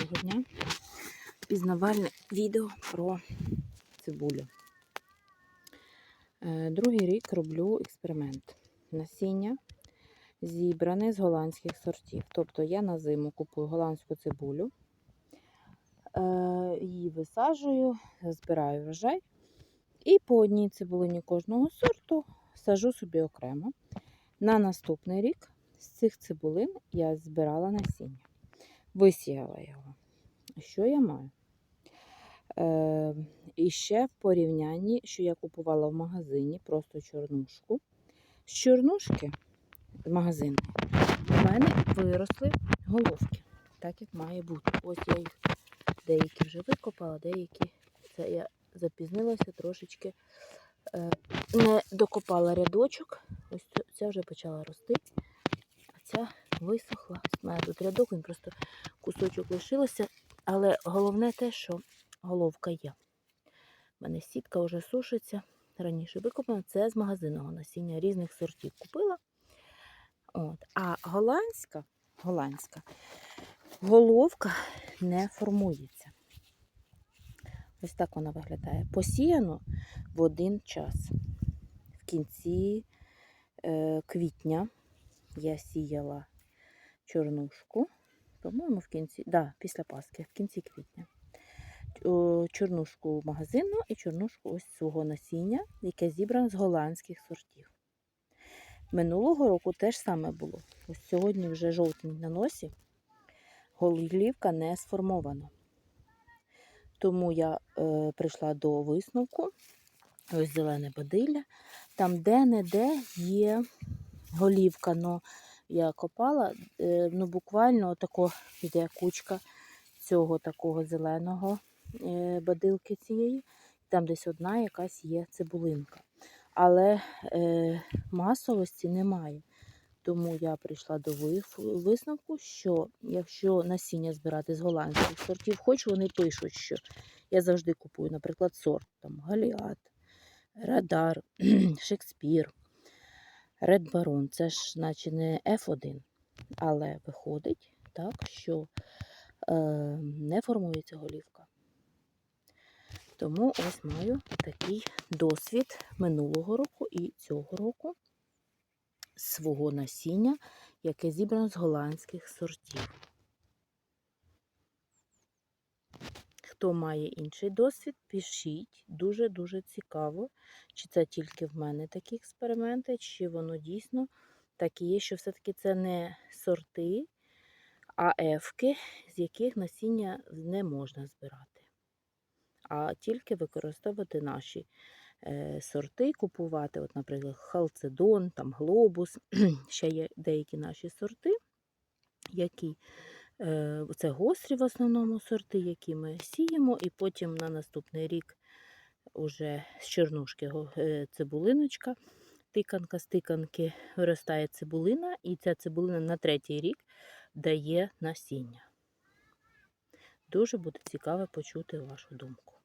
Доброго дня. Пізнавальне відео про цибулю. Е, Другий рік роблю експеримент. Насіння зібране з голландських сортів. Тобто я на зиму купую голландську цибулю, е, її висаджую, збираю врожай. І по одній цибулині кожного сорту сажу собі окремо. На наступний рік з цих цибулин я збирала насіння висіяла його. Що я маю? Е, і ще в порівнянні, що я купувала в магазині, просто чорнушку. З чорнушки з магазину у мене виросли головки, так як має бути. Ось я їх деякі вже викопала, деякі це я запізнилася трошечки. Е, не докопала рядочок. Ось ця вже почала рости, а ця висохла. У мене тут рядок, він просто кусочок лишилося. Але головне те, що головка є. У мене сітка вже сушиться. Раніше викопана. Це з магазинного насіння різних сортів купила. От. А голландська, голландська головка не формується. Ось так вона виглядає. Посіяно в один час. В кінці е, квітня я сіяла чорнушку. По-моєму, в кінці, да, після Пасхи, в кінці квітня. Чорнушку магазину і чорнушку ось свого насіння, яке зібране з голландських сортів. Минулого року теж саме було. Ось сьогодні вже жовтень на носі, голівка не сформована. Тому я е, прийшла до висновку, ось зелене бадилля, там де-не-де є голівка. но я копала, е, ну буквально тако йде кучка цього такого зеленого е, бадилки цієї. Там десь одна якась є цибулинка. Але е, масовості немає. Тому я прийшла до висновку, що якщо насіння збирати з голландських сортів, хоч вони пишуть, що я завжди купую, наприклад, сорт там Галіат, Радар, Шекспір. Red Baron, це ж наче не F1, але виходить так, що е, не формується голівка. Тому ось маю такий досвід минулого року і цього року свого насіння, яке зібрано з голландських сортів. Хто має інший досвід, пишіть. Дуже-дуже цікаво, чи це тільки в мене такі експерименти, чи воно дійсно так є, що все-таки це не сорти, а ефки, з яких насіння не можна збирати. А тільки використовувати наші е, сорти, купувати, от, наприклад, халцедон, там глобус, ще є деякі наші сорти, які це гострі в основному сорти, які ми сіємо, і потім на наступний рік уже з чорнушки е, цибулиночка, тиканка з тиканки виростає цибулина, і ця цибулина на третій рік дає насіння. Дуже буде цікаво почути вашу думку.